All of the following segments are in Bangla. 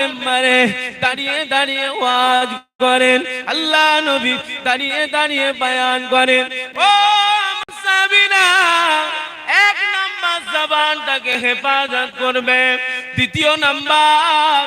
মেম্বারে দাঁড়িয়ে দাঁড়িয়ে ওয়াজ করেন। আল্লাহ নবী দাঁড়িয়ে দাঁড়িয়ে বয়ান করেন। ও সাবিনা এক নাম্বার জবানটাকে হেফাজত করবে। দ্বিতীয় নাম্বার,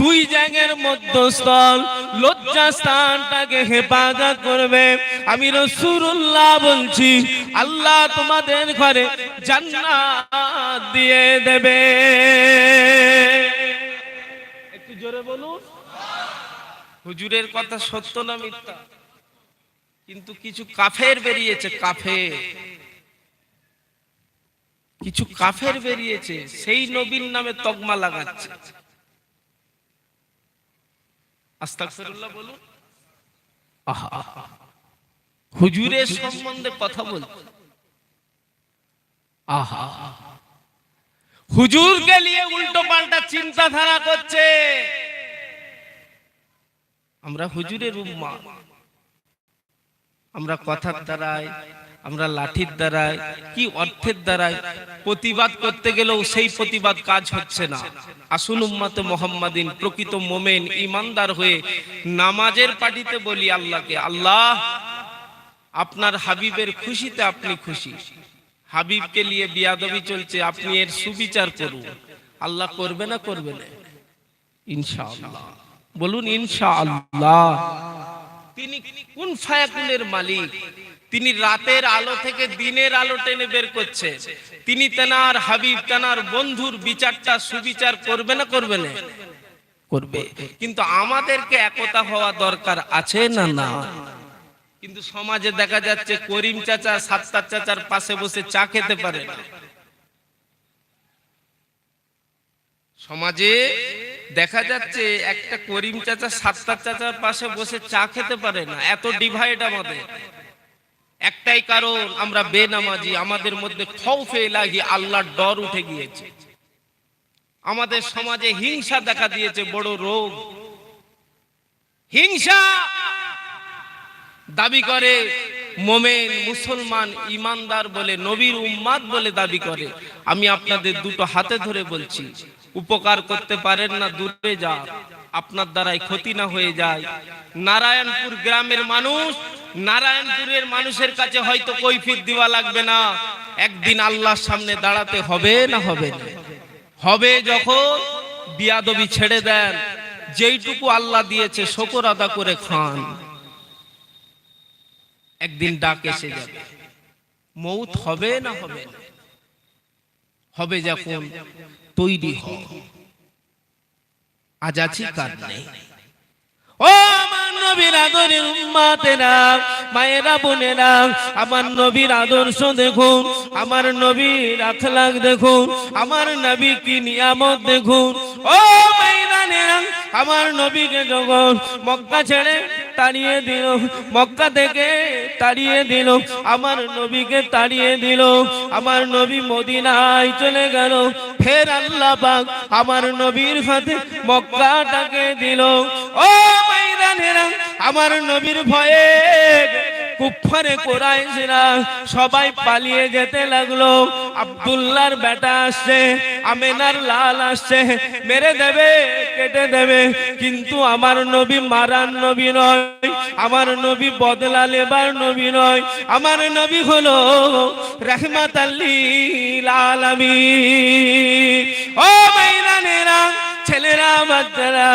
দুই জায়গার মধ্যস্থল লজ্জা স্থানটাকে হেফাজত করবে। আমি রসুল্লাহ বলছি, আল্লাহ তোমাদের ঘরে জান্নাত দিয়ে দেবে। বলুন। হুজুরের কথা সত্য না মিথ্যা? কিন্তু কিছু কাফের বেরিয়েছে, কাফের। কিছু কাফের বেরিয়েছে, সেই নবীর নামে তকমা লাগাচ্ছে। হুজুরের সম্বন্ধে কথা বলছে আহা। হুজুরকে নিয়ে উল্টো পাল্টা চিন্তাধারা করছে। আমরা হুজুরের উম্মা। আমরা কথার দ্বারাই আমরা লাঠির দ্বারাই কি অর্থের দ্বারাই প্রতিবাদ করতে গেলেও সেই প্রতিবাদ কাজ হচ্ছে না। আসুন উম্মাতে মোহাম্মদিন, প্রকৃত মোমেন ইমানদার হয়ে নামাজের পাটিতে বলি আল্লাহকে, আল্লাহ, আপনার হাবিবের খুশিতে আপনি খুশি। হাবিবকে নিয়ে বিয়াদবি চলছে, আপনি এর সুবিচার করুন। আল্লাহ করবে না করবে না? ইনশাআল্লাহ। বলুন, ইনশাআল্লাহ। তিনি কোন ফায়াকুনের মালিক? তিনি রাতের আলো থেকে দিনের আলো টেনে বের করছে। তিনি তেনার হাবিব, তেনার বন্ধুর বিচারটা সুবিচার করবে না করবে না? করবে। কিন্তু আমাদেরকে একতা হওয়া দরকার আছে না না? কিন্তু সমাজে দেখা যাচ্ছে করিম চাচা সাত্তার চাচার পাশে বসে চা খেতে পারে না। সমাজে দেখা যাচ্ছে একটা করিম চাচা, সাত্তার চাচার পাশে বসে চা খেতে পারে না। এত ডিভাইড আমাদের। একটাই কারণ, আমরা বেনামাজি, আমাদের মধ্যে আল্লাহর ডর উঠে গিয়েছে। আমাদের সমাজে হিংসা দেখা দিয়েছে, বড় রোগ। হিংসা দাবি করে মোমেন, মুসলমান, ইমানদার বলে, নবীর উম্মাদ বলে দাবি করে। আমি আপনাদের দুটো হাতে ধরে বলছি উপকার করতে পারেন না, দূরে যা আপনার দ্বারাই ক্ষতি না হয়ে যায়। নারায়ণপুর গ্রামের মানুষ, নারায়ণপুরের মানুষের কাছে হয়তো কৈফিত দেওয়া লাগবে না। একদিন আল্লাহর সামনে দাঁড়াতে হবে না হবে? হবে যখন বিয়াদবি ছেড়ে দেন। যেইটুকু আল্লাহ দিয়েছে, শকর আদা করে খান। একদিন ডাক এসে যাবে। মৌত হবে না হবে? হবে যখন তৈরি হ। আজ আছি কার নেই? ও আমার নবীর উম্মাতেরা, মায়েরা বোনেরা, আমার নবীর আদর্শ দেখুন, আমার নবীর আখলাক দেখুন, আমার নবী কি নিয়ামত দেখুন। ও মাইদানেরা আমার নবীকে যখন মক্কা ছেড়ে তাড়িয়ে দিল, মক্কা থেকে তাড়িয়ে দিল, আমার নবীকে তাড়িয়ে দিল, আমার নবী মদিনায় চলে গেল। ফের আল্লাহ পাক আমার নবীর সাথে মক্কাটাকে দিল। ও মাইদানেরা আমার নবীর ভয়ে কুফারে কোরাইশরা সবাই পালিয়ে যেতে লাগল। আব্দুল্লাহর বেটা আসছে, আমেনার লাল আসছে, মেরে দেবে, কেটে দেবে। কিন্তু আমার নবী মারান নবী নয়, আমার নবী বদলা লেবার নবী নয়, আমার নবী হলো রহমাত আল্লিল আলামিন। ও মাইরানেরা ছেলেরা, বাচ্চারা,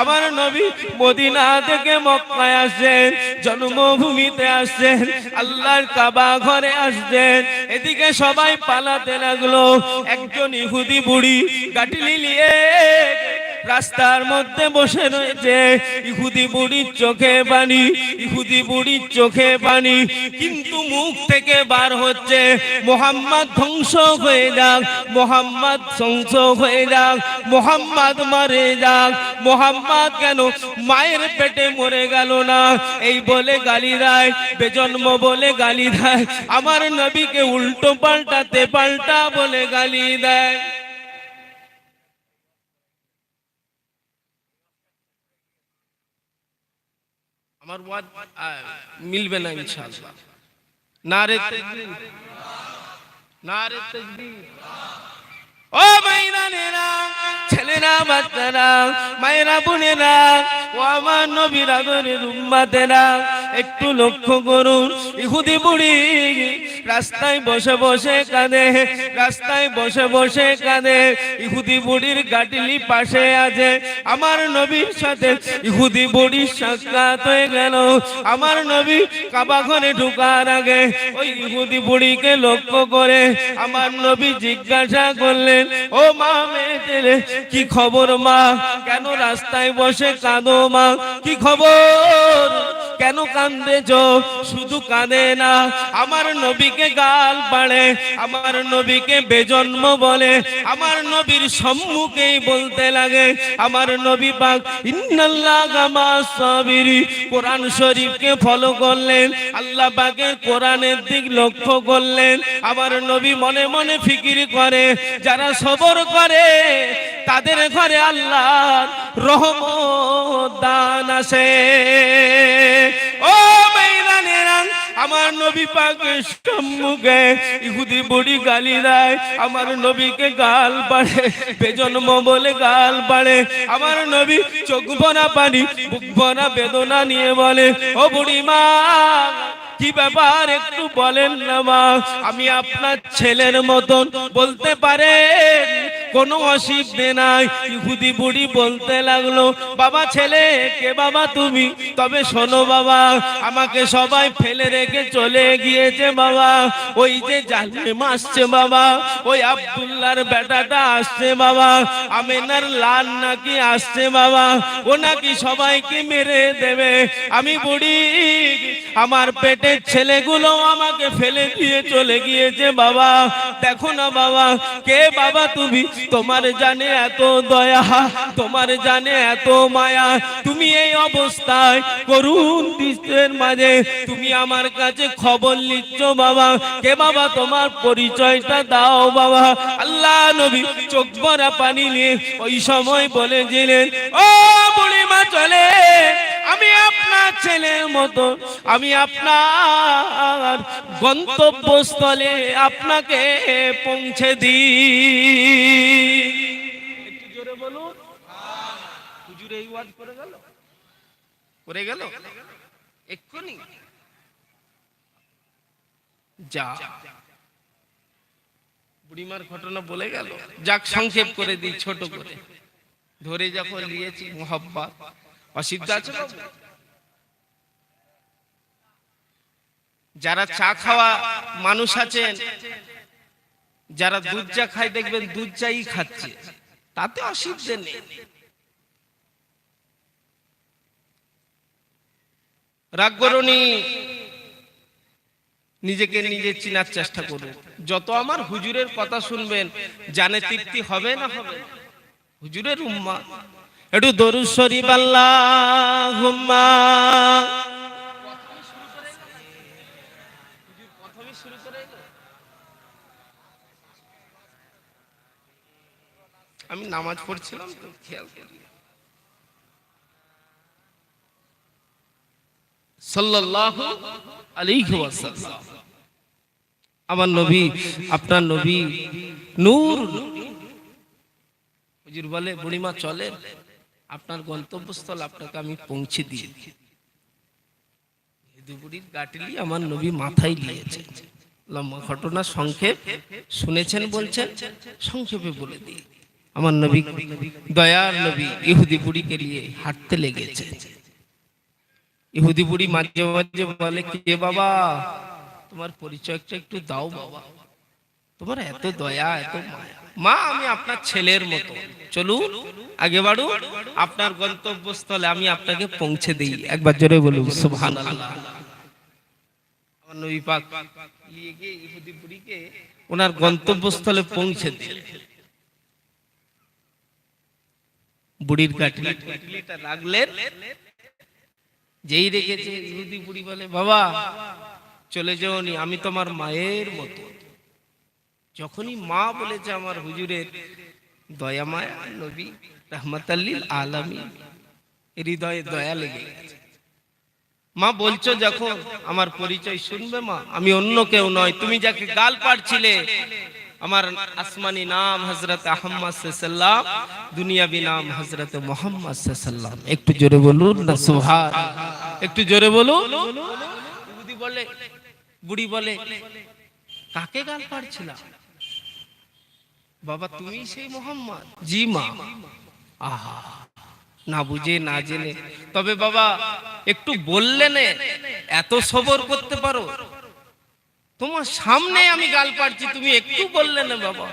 আমার নবী মদিনা থেকে মক্কায় আসছেন জন্মভূমিতে আসছেন আল্লাহর কাবা ঘরে আসছেন এদিকে সবাই পালাতে লাগল। একজন ইহুদি বুড়ি গাটিলি নিয়ে রাস্তার মধ্যে বসে রয়েছে। ইহুদি বুড়ির চোখে পানি, ইহুদি বুড়ির চোখে পানি, কিন্তু মুখ থেকে বার হচ্ছে। মোহাম্মদ ধ্বংস হয়ে যাক, মোহাম্মদ ধ্বংস হয়ে যাক, মোহাম্মদ মারে যাক। মোহাম্মদ কেন মায়ের পেটে মরে গেল না? এই বলে গালি দেয়, বেজন্ম বলে গালি দেয়। আমার নবীকে উল্টো পাল্টাতে পাল্টা বলে গালি দেয়। আমার ওয়াদ মিলবে না ইনশাআল্লাহ। নারে তাকবীর। নারে তাকবীর। ও মাইনানেরা ছেলেরা, বাচ্চারা, মায়েরা, বোনেরা, ও আমার নবীর আদরের উম্মাতেরা একটু লক্ষ্য করুন, ইহুদি বুড়ি রাস্তায় বসে বসে কাঁদে রাস্তায় বসে বসে কাঁদে ইহুদি বুড়ির গাটিলি পাশে আছে। আমার নবীর সাথে ইহুদি বুড়ির সাক্ষাৎ হয়ে গেল। আমার নবী কাবা ঘরে ঢুকার আগে ওই ইহুদি বুড়িকে লক্ষ্য করে আমার নবী জিজ্ঞাসা করলেন, ও মা মেয়েদের, কি খবর মা? কেন রাস্তায় বসে কাঁদো মা? কি খবর? কেন কান্দেছ? শুধু কাঁদে না। আমার নবীকে গাল পাড়ে আমার নবীকে বেজন্ম বলে, আমার নবীর সম্মুখেই বলতে লাগে, আমার নবী পাক ইন্নাল্লাহ গামা কোরআন শরীফকে ফলো করলেন, আল্লাহ পাকের কোরআনের দিক লক্ষ্য করলেন, আমার নবী মনে মনে ফিকির করে, যারা সবর করে, তাদের ঘরে আল্লাহ রহমত দান আসে। আমার নবী পাকের সম্মুখে ইহুদি বুড়ি গালি দেয়, আমার নবীকে গাল বাড়ে, বেজন্ম বলে গাল বাড়ে, আমার নবী চোখ বনা পানি, বুক ভরা বেদনা নিয়ে বলে, ও বুড়ি মা কি ব্যাপার একটু বলেন না মা? আমি আপনার ছেলের মতন বলতে পারেন কোনো অসুবিধে নাই। ইহুদি বুড়ি বলতে লাগল, বাবা ছেলে, কে বাবা তুমি? তবে শোনো বাবা, আমাকে সবাই ফেলে রেখে চলে গিয়েছে বাবা। ওই যে জালিম আসছে বাবা, ওই আব্দুল্লাহর বেটাটা আসছে বাবা, আমেনার লাল নাকি আসছে বাবা। ও নাকি সবাইকে মেরে দেবে। আমি বুড়ি আমার পেটের ছেলেগুলো আমাকে ফেলে দিয়ে চলে গিয়েছে, বাবা। দেখো না, বাবা। কে বাবা তুমি? তোমার জানে এত দয়া, তোমার জানে এত মায়া। তুমি এই অবস্থায় করুন দৃশ্যের মাঝে তুমি আমার কাছে খবর নিচ্ছ, বাবা। কে বাবা, তোমার পরিচয়টা দাও, বাবা। আল্লাহ নবী চোখ ভরা পানি নিয়ে ওই সময় বলেছিলেন, ও বুড়িমা, চলে। ছেলের মতো। আমি আপনার গন্তব্যস্থলে আপনাকে পৌঁছে যাক, সংক্ষেপ করে দিই, ছোট করে। ধরে যখন নিয়েছি, মোহাব্বত। অসিদ্ধ আছে যারা চা খাওয়া মানুষ আছেন যারা দুধ চা খায় দেখবেন দুধ চাই খাচ্ছে। তাতে অসুবিধে নেই। রাগ করুনি নিজেকে নিজে চিনার চেষ্টা করুন। যত আমার হুজুরের কথা শুনবেন জানে তৃপ্তি হবে না হবে? হুজুরের উম্মা। একটু দরুদ শরীফ আল্লাহুম্মা। আমি নামাজ পড়ছিলাম, তো খেয়াল করি। আমার নবী, আপনার নবী নূর। হুজুর বলে, বুড়িমা, চলেন। আপনার গন্তব্যস্থল আপনাকে আমি পৌঁছে দিয়ে দিই বুড়ির আমার নবী মাথায় নিয়েছে লম্বা ঘটনা সংক্ষেপ। শুনেছেন, বলছেন, সংক্ষেপে বলে দিই। আমার নবী, দয়ার নবী ইহুদি বুড়িকে নিয়ে হাঁটতে লেগেছে। ইহুদি বুড়ি মাঝে মাঝে বলে, কে বাবা? তোমার পরিচয়টা একটু দাও বাবা। তোমার এত দয়া, এত মা, আমি আপনার ছেলের মতো। চলুন, আগে বাড়ু আপনার গন্তব্যস্থলে আমি আপনাকে পৌঁছে দিই। একবার জোরে বলুন আমার নবী পাক ইহুদি বুড়িকে ওনার গন্তব্যস্থলে পৌঁছে দিল বুড়ির কাটলি কাটলিটা রাখলেন যেই রেখেছে ইহুদি বুড়ি বলে, বাবা, চলে যাওনি, আমি তোমার মায়ের মতো। যখনই মা বলেছে আমার হুজুরের, দয়া মায়া, নবী, রহমতাল্লিল আলামী হৃদয়ে দয়া লেগে গেছে। মা বলছো যখন আমার পরিচয় শুনবে মা, আমি অন্য কেউ নয়, তুমি যাকে গাল পাড়ছিলে আমার আসমানি নাম হজরত আহম্মদ সাল্লাম দুনিয়াবি নাম হজরত মোহাম্মদ সাল্লাম একটু জোরে বলুন না সুহার একটু জোরে বলুন। বুড়ি বলে বুড়ি বলে, কাকে গাল পাড়ছিল বাবা তুমি সেই মোহাম্মদ। জি মা। আহা, না বুঝে, না জেনে। তবে বাবা, একটু বললে নে, এত সবর করতে পারো। তোমার সামনে আমি গাল পাড়ছি, তুমি একটু বললে না বাবা।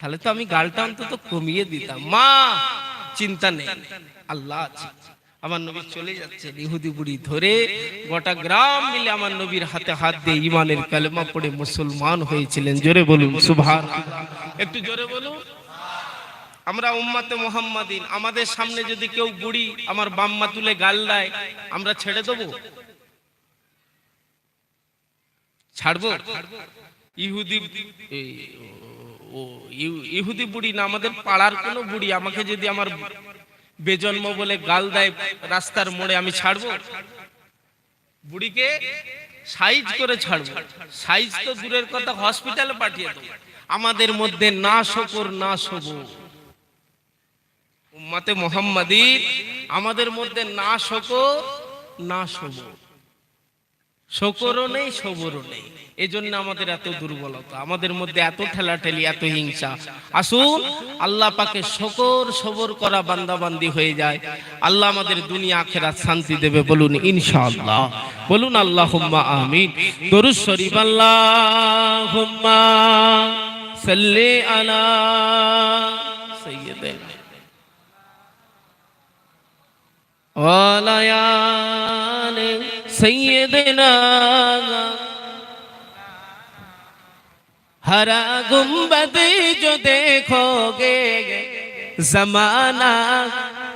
তাহলে তো আমি গালটা অন্তত কমিয়ে দিতাম। মা, চিন্তা নেই, আল্লাহ আমার নবী চলে যাচ্ছে ইহুদি বুড়ি ধরে, গোটা গ্রাম মিলে আমার নবীর হাতে হাত দিয়ে ইমানের কালেমা পড়ে মুসলমান হয়েছিলেন। জোরে বলুন সুভান একটু জোরে বলুন। আমরা উম্মাতে মোহাম্মদিন, আমাদের সামনে যদি কেউ বুড়ি আমার বাম্মা তুলে গাল দেয়, আমরা ছেড়ে দেবো? ছাড়বো? ইহুদি ইহুদি বুড়ি না, আমাদের পাড়ার কোনো বুড়ি, আমাকে যদি আমার বেজন্ম বলে গাল দেয় রাস্তার মোড়ে, আমি ছাড়বো? বুড়িকে সাইজ করে ছাড়বো। সাইজ তো দূরের কথা, হসপিটালে পাঠিয়ে দেবো। আমাদের মধ্যে না শকর, না সবর উম্মাতে মোহাম্মদীর আমাদের মধ্যে না শকর না সবর শকরও নেই সবরও নেই। এজন্য আমাদের এত দুর্বলতা, আমাদের মধ্যে এত ঠেলাঠেলি, এত হিংসা। আসুন, আল্লাহ পাকে শকর সবর করা বান্দাবান্দি হয়ে যায়। আল্লাহ আমাদের দুনিয়া, আখেরাত শান্তি দেবে বলুন, ইনশাআল্লাহ। বলুন আল্লাহ আমিন। দরুদ শরীফ আল্লাহ সাল্লি আলা সাইয়্যিদিনা। ওয়ালায়াল সৈয়দনা سیدنا ہرا گنبد جو دیکھو گے، زمانہ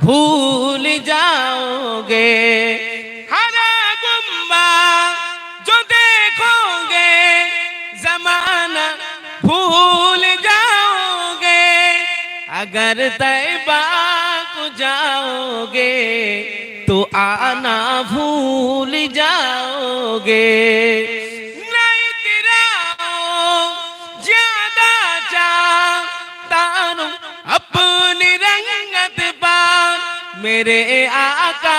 بھول جاؤ گے۔ ہرا گنبا جو دیکھو گے، زمانہ بھول جاؤ گے۔ اگر کو جاؤ گے تو آنا بھول جاؤ گے میرے آقا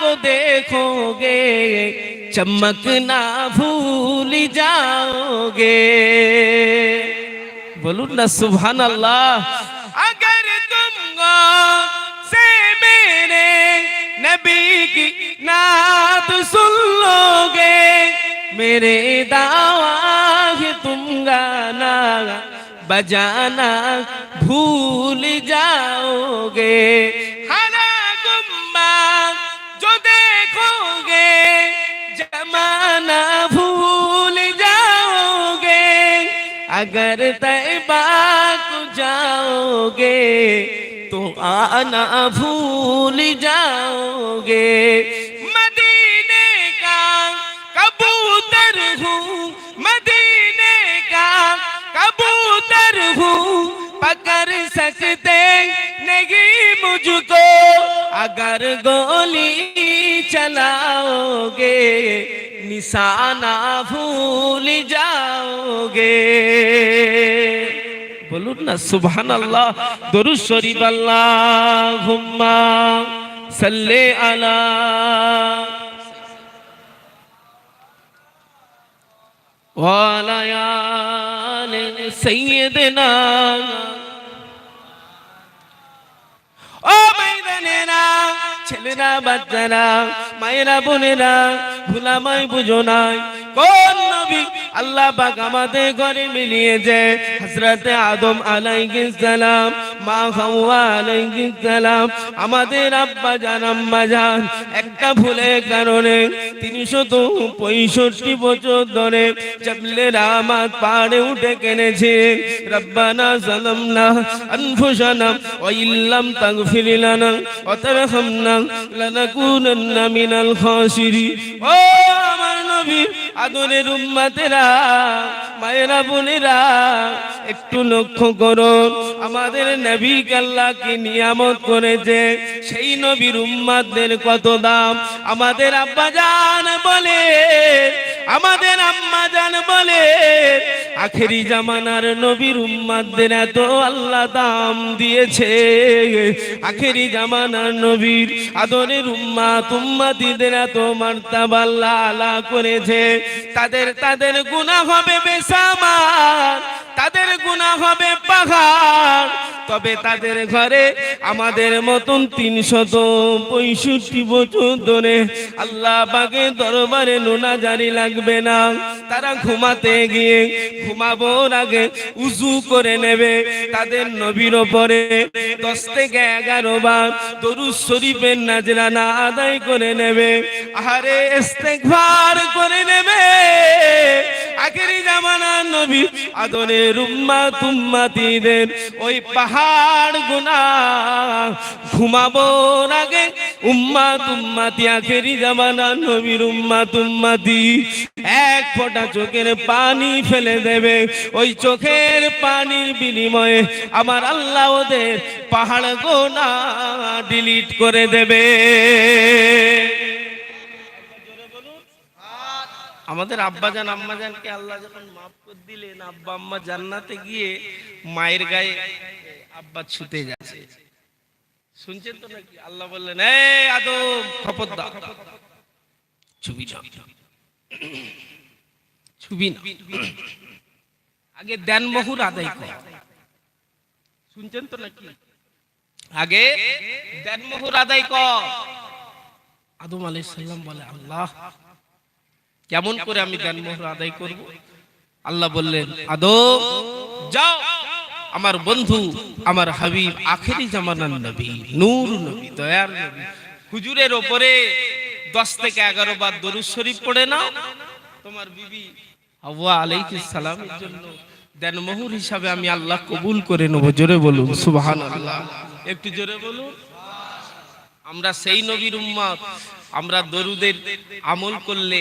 کو دیکھو گے چمکنا بھول جاؤ گے بولو نا، سبحان اللہ۔ اگر नबी की नात सुन लोगे मेरे दावा है तुम गाना बजाना भूल जाओगे हरा गुम्बा जो देखोगे जमाना भूल जाओगे अगर तैबा को जाओगे تو آنا بھول جاؤ گے مدینے کا کبوتر ہوں، مدینے کا کبوتر ہوں۔ پکڑ سکتے نہیں مجھ کو اگر گولی چلاؤ گے نشانہ بھول جاؤ گے বলুন না সুবহান আল্লাহ দরুদ শরীফ আল্লাহুম্মা সাল্লি আলা ওয়ালা আলি সাইয়্যিদিনা। ও মাইদানেরা। ছেলেরা বাচ্চারা মায়েরা বোনেরা ভুলামাই বুঝো নাই কোন নবী আল্লাহ পাক আমাদের ঘরে মিলিয়েছে? হযরতে আদম আলাইহিস সালাম, মা হাওয়া আলাইহিস সালাম, আমাদের আব্বা জান, আম্মা জান, একটা ভুলের কারণে তিনশত পঁয়ষট্টি বছর ধরে চাপলে আমার পাড়ে উঠে কেনেছে। রব্বানা জালামনা আনফুসানা ওয়া ইল্লাম তাগফির লানা ওয়া তারহামনা মিনাল ও আমার নবী, আদরের উম্মতেরা, মায়েরা, বোনেরা, একটু লক্ষ্য করুন আমাদের নবী আল্লাহকে নিয়ামত করেছে? সেই নবীর উম্মাদের কত দাম? আমাদের আব্বা জান বলে আমাদের আম্মা জান বলে, আখেরি জামানার নবীর উম্মাদের এত আল্লাহ দাম দিয়েছে। আখেরি জামানার নবীর আদরের উম্মা তুম্মাতিদের এত মার্তাবা আল্লাহ আলা করেছে। তাদের তাদের গুনাহ হবে বেসামার, তাদের গুনাহ হবে পাহাড়। তবে তাদের ঘরে আমাদের মতন তিনশত পঁয়ষট্টি বছর ধরে আল্লাহ বাগে দরবারে নোনা জারি লাগবে না। তারা ঘুমাতে গিয়ে ঘুমাবোর আগে, উজু করে নেবে। তাদের নবীর ওপরে দশ থেকে এগারো বার তরু শরীফের নাজরানা আদায় করে নেবে। আহারে ইস্তেগফার করে নেবে। আখেরি জামানার নবী আদরের উম্মা তুম্মাতিদের ওই পাহাড় গুনা ঘুমাবো আগে, উম্মা তুম্মাতি আখেরি জামানার নবীর উম্মা তুম্মাতি এক ফোঁটা চোখের পানি ফেলে দেবে, ওই চোখের পানির বিনিময়ে আমার আল্লাহ ওদের পাহাড় গোনা ডিলিট করে দেবে। আমাদের আব্বাজান, আম্মাজানকে আল্লাহ যখন মাফ করে দিলেন, আব্বা আম্মা জান্নাতে গিয়ে মায়ের গায়ে আব্বা ছুতে যাচ্ছে। শুনছেন তো নাকি? আল্লাহ বললেন, এই আদম খপরদা ছবি না ছবি না আগে দেন মহুর আদায় কর। শুনছেন তো নাকি? আগে দেন মহুর আদায় কর। আদম আলাইহিস সালাম বলে, আল্লাহ কেমন করে আমি দেনমোহর আদায় করব? আল্লাহ বললেন আদম যাও আমার বন্ধু আমার হাবিব আখেরি জামানার নবী নূর নবী দয়ার নবী। হুজুরের ওপরে দশ থেকে এগারো বার দরুদ শরীফ পড়ে নাও। তোমার বিবি হাওয়া আলাইহিস সালামের জন্য দেনমোহর হিসাবে আমি আল্লাহ কবুল করে নেব। জোরে বলুন সুবহানাল্লাহ। একটু জোরে বলুন। আমরা সেই নবীর উম্মত। আমরা দরুদের আমল করলে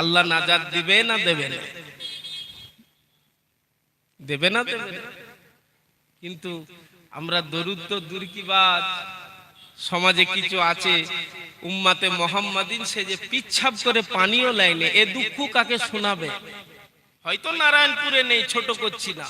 আল্লাহ নাজাদ দিবে না দেবে না? দেবে না দেবে? কিন্তু আমরা দরুদ তো দূর কি বাদ সমাজে কিছু আছে, উম্মাতে মোহাম্মদিন সে যে পিচ্ছাপ করে পানিও লাইনে এ দুঃখ কাকে শোনাবে? হয়তো নারায়ণপুরে নেই, ছোট করছি না।